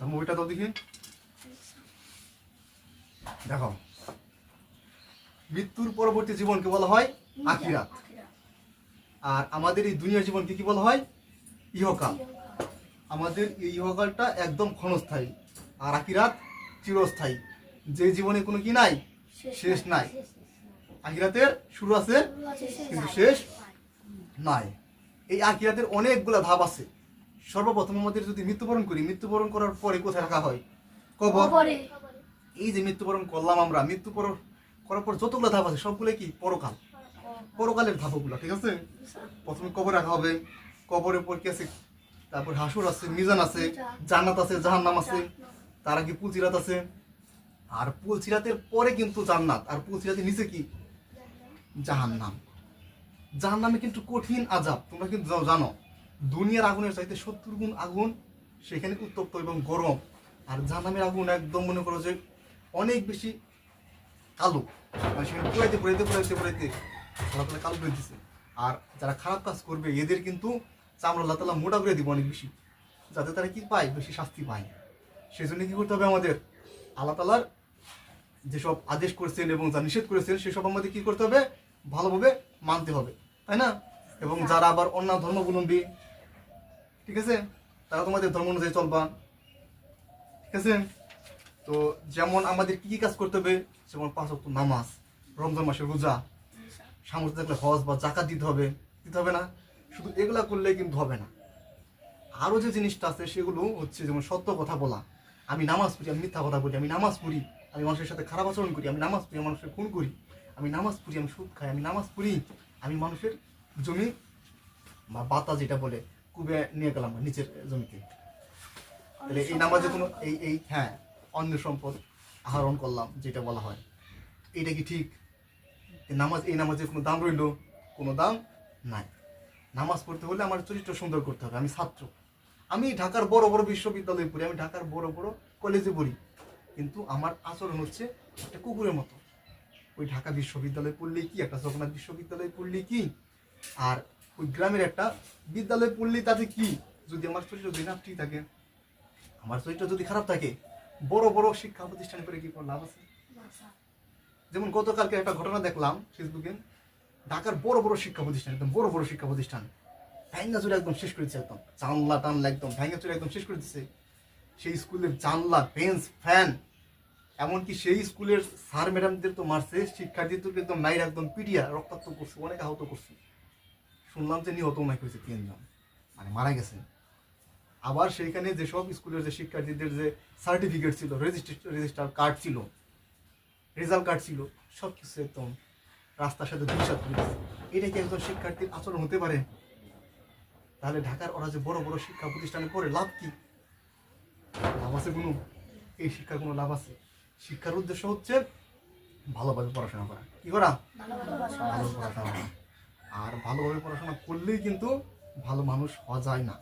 বইটা দাও দেখি। দেখো। মৃত্যুর পরবর্তী জীবনকে বলা হয় আখিরাত। আর আমাদের এই দুনিয়ার জীবনকে কি বলা হয়? ইহকাল। আমাদের এই ইহকালটা একদম ক্ষণস্থায়ী। আর আখিরাত চিরস্থায়ী। যে জীবনে কোনো কি নাই? শেষ নাই। আখিরাতের শুরু আছে কিন্তু শেষ নাই। এই আখিরাতের অনেকগুলা ধাপ আছে। সর্বপ্রথম আমাদের যদি মৃত্যুবরণ করি মৃত্যুবরণ করার পরে কোথায় রাখা হয়? কবর। এই যে মৃত্যুবরণ করলাম আমরা মৃত্যুবরণ করার পর যতগুলো ধাপ আছে সবগুলো কি? পরকাল। পরকালের ধাপগুলো ঠিক আছে? প্রথমে কবর রাখা হবে কবরের পর কি আছে? তারপর হাসুর আছে মিজান আছে জান্নাত আছে জাহান্নাম আছে তার আগে পুলচিরাত আছে? আর পুলচিরাতের পরে কিন্তু জান্নাত। আর পুলচিরাতের নিচে কি? জাহান্নাম। জাহান্নামে কিন্তু কঠিন আজাব তোমরা কিন্তু জানো। দুনিয়ার আগুনের চাইতে সত্তর গুণ আগুন সেখানে উত্তপ্ত এবং গরম। আর জাহান্নামের আগুন একদম মনে করো যে অনেক বেশি কালো। মানে সেখানে পুরাইতে পুরাইতে পুরাইতে পুরাইতে আল্লাহ তালা কালো করে দিচ্ছে আর যারা খারাপ কাজ করবে, এদের কিন্তু চামড়া আল্লাহ তালা মোটা করে দিব অনেক বেশি, যাতে তারা কি পায়? বেশি শাস্তি পায়। সেই জন্য কি করতে হবে আমাদের? আল্লাহ তালার যেসব আদেশ করেছেন এবং যা নিষেধ করেছেন, সেসব আমাদের কি করতে হবে? ভালোভাবে মানতে হবে। তাই না? এবং যারা আবার অন্য ধর্মাবলম্বী ঠিক আছে? তারা তোমাদের ধর্ম অনুযায়ী চলবা। ঠিক আছে? তো যেমন আমাদের কি কি কাজ করতে হবে যেমন পাঁচ ওয়াক্ত নামাজ, রমজান মাসের রোজা, সামর্থ্য থাকলে হজ বা জাকাত দিতে হবে দিতে হবে না। শুধু এগুলা করলে কিন্তু হবে না। আরও যে জিনিসটা আছে, সেগুলো হচ্ছে যেমন সত্য কথা বলা। আমি নামাজ পড়ি, আমি মিথ্যা কথা বলি, আমি নামাজ পড়ি, আমি মানুষের সাথে খারাপ আচরণ করি, আমি নামাজ পড়ি মানুষের খুন করি, আমি নামাজ পড়ি, আমি সুদ খাই, আমি নামাজ পড়ি, আমি মানুষের জমি বা বাতা যেটা বলে কুবে নিয়ে গেলাম নিচের জমিতে। তাহলে এই নামাজে কোনো এই এই হ্যাঁ অন্য সম্পদ আহরণ করলাম যেটা বলা হয়। এটা কি ঠিক? নামাজ এই নামাজের কোনো দাম রইল? কোনো দাম নাই। নামাজ পড়তে হলে আমার চরিত্র সুন্দর করতে হবে আমি ছাত্র। আমি ঢাকার বড় বড় বিশ্ববিদ্যালয়ে পড়ি আমি ঢাকার বড় বড় কলেজে পড়ি। কিন্তু আমার আচরণ হচ্ছে একটা কুকুরের মতো। ওই ঢাকা বিশ্ববিদ্যালয়ে পড়লে কি একটা জগন্নাথ বিশ্ববিদ্যালয়ে পড়লে কি? আর ওই গ্রামের একটা বিদ্যালয়ে পড়লেই তাতে কি? যদি আমার চরিত্র ঠিক থাকে আমার চরিত্র যদি খারাপ থাকে বড় বড় শিক্ষা প্রতিষ্ঠানে করে কি কোনো লাভ আছে? যেমন গতকালকে একটা ঘটনা দেখলাম ফেসবুকে ঢাকার বড় বড় শিক্ষা প্রতিষ্ঠান একদম বড় বড় শিক্ষা প্রতিষ্ঠান ভ্যাঙ্গা চুরে একদম শেষ করেছে একদম জানলা টানলা একদম ভ্যাঙ্গা চুরে একদম শেষ করে দিচ্ছে সেই স্কুলের জানলা বেঞ্চ ফ্যান এমনকি সেই স্কুলের স্যার ম্যাডামদের তো মারছে শিক্ষার্থীদেরকে একদম নাইর একদম পিটিয়া রক্তাক্ত করছে অনেক আহত করছে। শুনলাম যে নিহত নাকি হয়েছে তিনজন। মানে মারা গেছে আবার সেইখানে যেসব স্কুলের যে শিক্ষার্থীদের যে সার্টিফিকেট ছিল রেজিস্ট্রে রেজিস্টার কার্ড ছিল রেজাল্ট কার্ড ছিল, সব কিছু একদম রাস্তার সাথে দুঃসাত এটা কি একজন শিক্ষার্থীর আচরণ হতে পারে? তাহলে ঢাকার ওরা যে বড় বড় শিক্ষা প্রতিষ্ঠানে পড়ে লাভ কি? লাভ আছে কোনো? এই শিক্ষার কোনো লাভ আছে? শিক্ষার উদ্দেশ্য হচ্ছে ভালোভাবে পড়াশোনা করা। কি করা? ভালো পড়াশোনা করা। আর ভালোভাবে পড়াশোনা করলেই কিন্তু ভালো মানুষ হওয়া যায় না।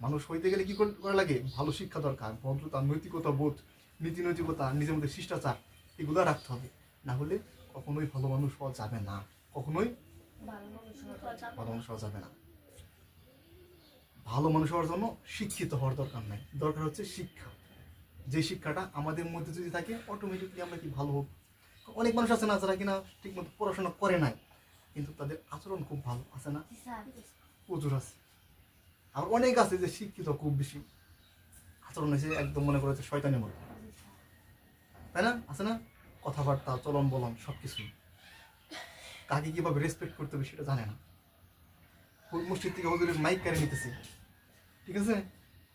মানুষ হইতে গেলে কি কর- লাগে? ভালো শিক্ষা দরকার ভদ্রতা নৈতিকতা বোধ নীতি নৈতিকতা নিজের মধ্যে শিষ্টাচার, এগুলো রাখতে হবে। না হলে কখনোই ভালো মানুষ হওয়া যাবে না। কখনোই ভালো মানুষ হওয়া যাবে না। ভালো মানুষ হওয়ার জন্য শিক্ষিত হওয়ার দরকার নাই। দরকার হচ্ছে শিক্ষা। যে শিক্ষাটা আমাদের মধ্যে যদি থাকে অটোমেটিকলি আমরা কি ভালো হোক অনেক মানুষ আছে না যারা কিনা ঠিকমতো পড়াশোনা করে নাই। কিন্তু তাদের আচরণ খুব ভালো আছে না? প্রচুর আছে। আর অনেক আছে যে শিক্ষিত খুব বেশি। আচরণ হয়েছে একদম মনে করেছে শয়তানের মতো। তাই না? আছে না? কথাবার্তা চলন বলন সব কিছু কাকে কীভাবে রেসপেক্ট করতে হবে সেটা জানে না। মসজিদ থেকে হুজুরের মাইক কেড়ে নিতেছে। ঠিক আছে?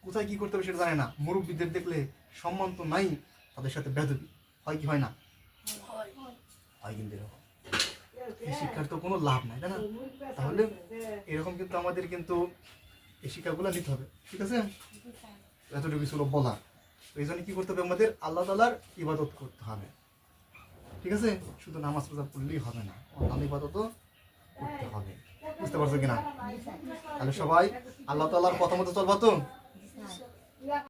কোথায় কি করতে হবে সেটা জানে না। মুরব্বীদের দেখলে সম্মান তো নাই তাদের সাথে বেদবি হয় কি হয় না? হয় কিন্তু এরকম। এই শিক্ষার তো কোনো লাভ নাই, তাই না? তাহলে এরকম কিন্তু আমাদের কিন্তু এই শিক্ষাগুলো নিতে হবে, ঠিক আছে? এতটুকু ছিল বলা তো এই জন্য কি করতে হবে আমাদের? আল্লাহ তালার ইবাদত করতে হবে, ঠিক আছে? শুধু নামাজ রোজা পড়লেই হবে না, অন্যান্য ইবাদতও করতে হবে, বুঝতে পারছ কিনা? তাহলে সবাই আল্লাহ তালার কথা মতো চলবা তো?